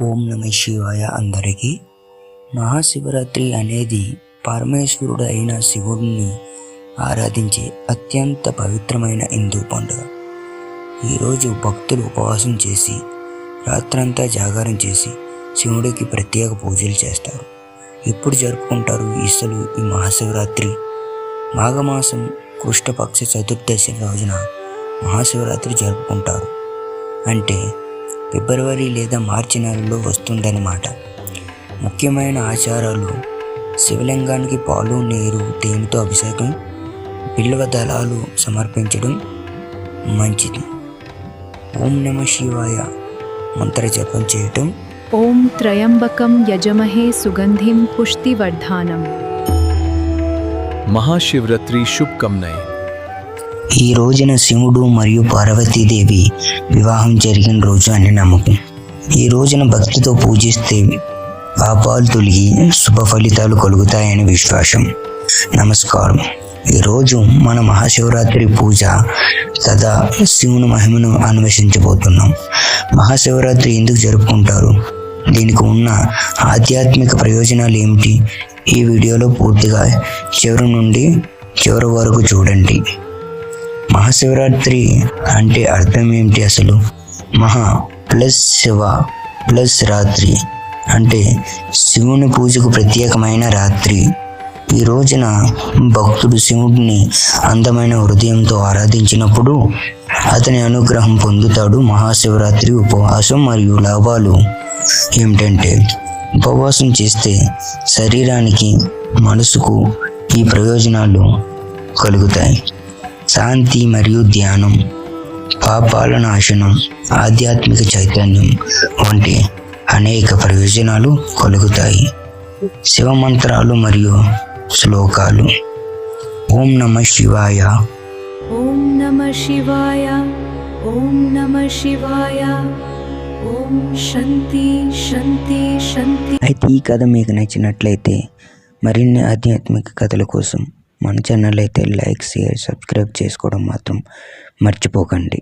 ఓం నమ శివాయ అందరికీ. మహాశివరాత్రి అనేది పరమేశ్వరుడు అయిన శివుడిని ఆరాధించే అత్యంత పవిత్రమైన హిందూ పండుగ. ఈరోజు భక్తులు ఉపవాసం చేసి రాత్రంతా జాగారం చేసి శివుడికి ప్రత్యేక పూజలు చేస్తారు. ఎప్పుడు జరుపుకుంటారు ఇసలు ఈ మహాశివరాత్రి? మాఘమాసం కృష్ణపక్ష చతుర్దశి రోజున మహాశివరాత్రి జరుపుకుంటారు. అంటే ఫిబ్రవరి లేదా మార్చి నెలలో వస్తుందన్నమాట. ముఖ్యమైన ఆచారాలు శివలింగానికి పాలు నీరు తేనెతో అభిషేకం బిల్వ దళాలు సమర్పించడం మంచిది. ఓం నమ శివాయ మంత్ర జపం చేయటం. ఓం త్రయంబకం యజమహే సుగంధిం పుష్టివర్ధానం. మహాశివరాత్రి శుభకామనాయే ఈ రోజున శివుడు మరియు పార్వతీదేవి వివాహం జరిగిన రోజు అని నమ్మకం. ఈ రోజున భక్తితో పూజిస్తే పాపాలు తొలగి శుభ ఫలితాలు కలుగుతాయని విశ్వాసం. నమస్కారం. ఈరోజు మన మహాశివరాత్రి పూజ సదా శివుని మహిమను అన్వేషించబోతున్నాం. మహాశివరాత్రి ఎందుకు జరుపుకుంటారు? దీనికి ఉన్న ఆధ్యాత్మిక ప్రయోజనాలు ఏమిటి? ఈ వీడియోలో పూర్తిగా చివరి నుండి చివరి వరకు చూడండి. మహాశివరాత్రి అంటే అర్థం ఏమిటి అసలు? మహా ప్లస్ శివ ప్లస్ రాత్రి అంటే శివుని పూజకు ప్రత్యేకమైన రాత్రి. ఈ రోజున భక్తుడు శివుడిని అందమైన హృదయంతో ఆరాధించినప్పుడు అతని అనుగ్రహం పొందుతాడు మహాశివరాత్రి ఉపవాసం మరియు లాభాలు. ఏమిటంటే ఉపవాసం చేస్తే శరీరానికి మనసుకు ఈ ప్రయోజనాలు కలుగుతాయి. శాంతి మరియు ధ్యానం పాపాల నాశనం ఆధ్యాత్మిక చైతన్యం వంటి అనేక ప్రయోజనాలు కలుగుతాయి. శివమంత్రాలు మరియు శ్లోకాలు. ఓం నమ శివాయ. ఓం నమ శివాయ. ఓం నమ శివాయ. ఓం శాంతి శాంతి శాంతి. అయితే ఈ కథ మీకు నచ్చినట్లయితే మరిన్ని ఆధ్యాత్మిక కథల కోసం మన ఛానల్ అయితే లైక్ షేర్ సబ్స్క్రైబ్ చేసుకోవడం మాత్రం మర్చిపోకండి.